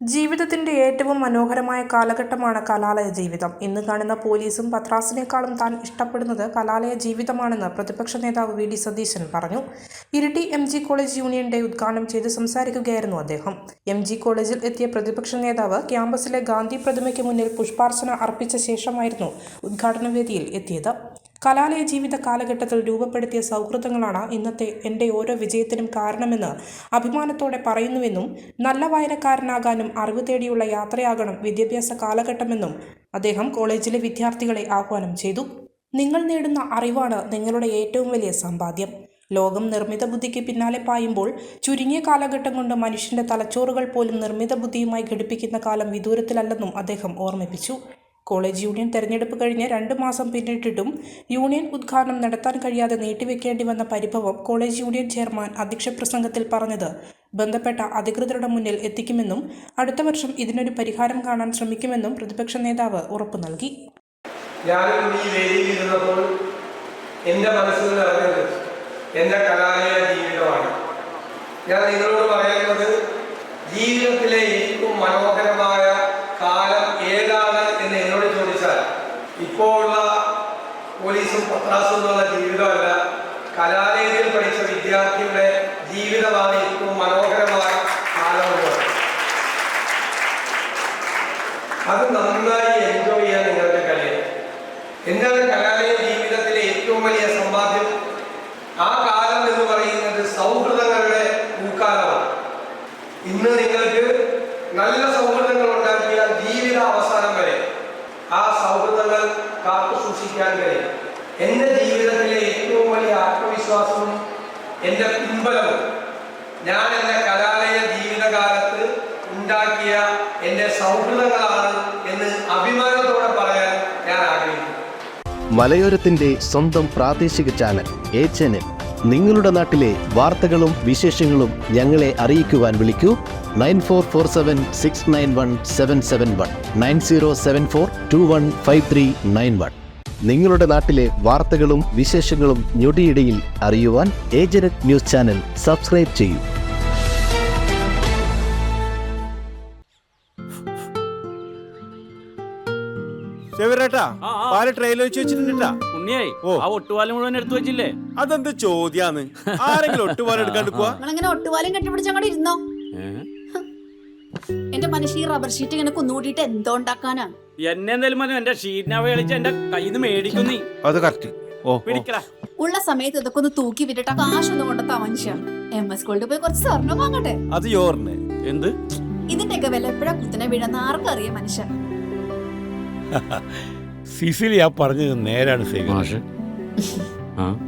ജീവിതത്തിന്റെ ഏറ്റവും മനോഹരമായ കാലഘട്ടമാണ് കലാലയ ജീവിതം. ഇന്ന് കാണുന്ന പോലീസും പത്രാസിനേക്കാളും താൻ ഇഷ്ടപ്പെടുന്നത് കലാലയ ജീവിതമാണെന്ന് പ്രതിപക്ഷ നേതാവ് വി. ഡി. സതീശൻ പറഞ്ഞു. Iritty M. G. College union day ഉദ്ഘാടനം ചെയ്ത് സംസാരിക്കുകയായിരുന്നു അദ്ദേഹം. എം. ജി. കോളേജിൽ എത്തിയ പ്രതിപക്ഷ നേതാവ് ക്യാമ്പസിലെ ഗാന്ധി പ്രതിമയ്ക്ക് മുന്നിൽ പുഷ്പാർച്ചന അർപ്പിച്ച ശേഷമായിരുന്നു ഉദ്ഘാടന വേദിയിൽ എത്തിയത്. കലാലയ ജീവിത കാലഘട്ടത്തിൽ രൂപപ്പെടുത്തിയ സൗഹൃദങ്ങളാണ് ഇന്നത്തെ എന്റെ ഓരോ വിജയത്തിനും കാരണമെന്ന് അഭിമാനത്തോടെ പറയുന്നുവെന്നും നല്ല വായനക്കാരനാകാനും അറിവ് തേടിയുള്ള യാത്രയാകണം വിദ്യാഭ്യാസ കാലഘട്ടമെന്നും അദ്ദേഹം കോളേജിലെ വിദ്യാർത്ഥികളെ ആഹ്വാനം ചെയ്തു. നിങ്ങൾ നേടുന്ന അറിവാണ് നിങ്ങളുടെ ഏറ്റവും വലിയ സമ്പാദ്യം. ലോകം നിർമ്മിത ബുദ്ധിക്ക് പിന്നാലെ പായുമ്പോൾ ചുരുങ്ങിയ കാലഘട്ടം കൊണ്ട് മനുഷ്യന്റെ തലച്ചോറുകൾ പോലും നിർമ്മിത ബുദ്ധിയുമായി ഘടിപ്പിക്കുന്ന കാലം വിദൂരത്തിലല്ലെന്നും അദ്ദേഹം ഓർമ്മിപ്പിച്ചു. കോളേജ് യൂണിയൻ തെരഞ്ഞെടുപ്പ് കഴിഞ്ഞ് രണ്ട് മാസം പിന്നിട്ടിട്ടും യൂണിയൻ ഉദ്ഘാടനം നടത്താൻ കഴിയാതെ നീട്ടിവെക്കേണ്ടി വന്ന പരിഭവം കോളേജ് യൂണിയൻ ചെയർമാൻ അധ്യക്ഷ പ്രസംഗത്തിൽ പറഞ്ഞത്. ബന്ധപ്പെട്ട അധികൃതരുടെ മുന്നിൽ എത്തിക്കുമെന്നും അടുത്ത വർഷം ഇതിനൊരു പരിഹാരം കാണാൻ ശ്രമിക്കുമെന്നും പ്രതിപക്ഷ നേതാവ് ഉറപ്പു നൽകി. ഞാനും ഈ വേദിയിൽ ഇരുന്നപ്പോൾ എന്റെ മനസ്സിൽ നിറഞ്ഞത് എന്റെ കലാലയ ജീവിതമാണ് ഞാൻ നിങ്ങളോട് പറയുന്നത് ജീവിതത്തിലെ ഏറ്റവും മനോഹരമായ കാലം ഏതാണ് എന്ന് എന്നോട് ചോദിച്ചാൽ ഇപ്പോൾ ഉള്ള പോലീസും പത്രാസും എന്നുള്ള ജീവിതമല്ല. കലാലയത്തിൽ പഠിച്ച വിദ്യാർത്ഥിയുടെ ജീവിതമാണ് ഏറ്റവും മനോഹരമായ കാലമുള്ളത് അത് നന്നായി എൻജോയ് ചെയ്യാൻ നിങ്ങളുടെ കഴിയും എന്താണ് കലാലയ ജീവിതത്തിലെ ഏറ്റവും വലിയ സമ്പാദ്യം? ആ കാലം എന്ന് പറയുന്നത് സൗഹൃദങ്ങളുടെ ഉൾക്കാലമാണ് ഇന്ന് നിങ്ങൾക്ക് നല്ല സൗഹൃദങ്ങൾ ഉണ്ടാക്കിയാൽ ജീവിത അവസാനം വരെ ആ സൗഹൃദങ്ങൾ കാത്തു സൂക്ഷിക്കാൻ കഴിയും എന്റെ ജീവിതത്തിലെ ഏറ്റവും വലിയ ആത്മവിശ്വാസവും എന്റെ കുമ്പലവും. ഞാൻ എന്റെ കലാലയ ജീവിതകാലത്ത് ഉണ്ടാക്കിയ എന്റെ സൗഹൃദങ്ങളാണ് എന്ന് അഭിമാനത്തോടെ പറയാൻ ഞാൻ ആഗ്രഹിക്കുന്നു. മലയോരത്തിന്റെ സ്വന്തം പ്രാദേശിക ചാനൽ എ ചാനൽ. നിങ്ങളുടെ നാട്ടിലെ വാർത്തകളും വിശേഷങ്ങളും ഞങ്ങളെ അറിയിക്കുവാൻ വിളിക്കൂ. Nine four four seven six nine one seven seven one. Nine zero seven four two one five three nine one. നിങ്ങളുടെ നാട്ടിലെ വാർത്തകളും വിശേഷങ്ങളും ഞൊടിയിടയിൽ അറിയുവാൻ ഏജനറ്റ് ന്യൂസ് ചാനൽ സബ്സ്ക്രൈബ് ചെയ്യൂ. ചെവിരേട്ടാ. പാൽ ട്രെയിലർ വെച്ച് വെച്ചിട്ടുണ്ടാ ഉണ്ണിയായി ആ ഒട്ടുപാലം മുഴുവൻ എടുത്തു വെച്ചില്ലേ? അതെന്ത് ചോദ്യാന്ന്. ആരെങ്കിലും ഒട്ടുപാലം എടുക്കാണ്ട് പോവാ? ഒട്ടുപാലം ഇരുന്നോ? എന്റെ മനുഷ്യ ഈ റബ്ബർ ഷീറ്റ് ഇങ്ങനെ കുന്നുകൂട്ടിയിട്ട് എന്തോ ഉണ്ടാക്കാനാ? എന്നെ എന്തായാലും മതി എന്റെ ഷീറ്റിനെ കളിച്ച് എന്റെ കയ്യിൽ നിന്ന് മേടിക്കും നീ. അത് കറക്റ്റ് ഓ ഓ. പിടിക്കടാ ഉള്ള സമയത്ത് ഇതൊക്കെ ഒന്ന് തൂക്കി വിട്ടിട്ട് കാശൊന്നും കൊണ്ടെത്താ മനുഷ്യ. എം എസ് ഗോൾഡ് പോയി കുറച്ച് സ്വർണം വാങ്ങട്ടെ. അത് യോറിന്. എന്ത്? ഇതിന്റെയൊക്കെ വില എപ്പോഴാ കുത്തനെ വീഴുന്ന ആർക്കറിയാം മനുഷ്യ. സിസിലി ആ പറഞ്ഞത് നേരാണ് സേവൻ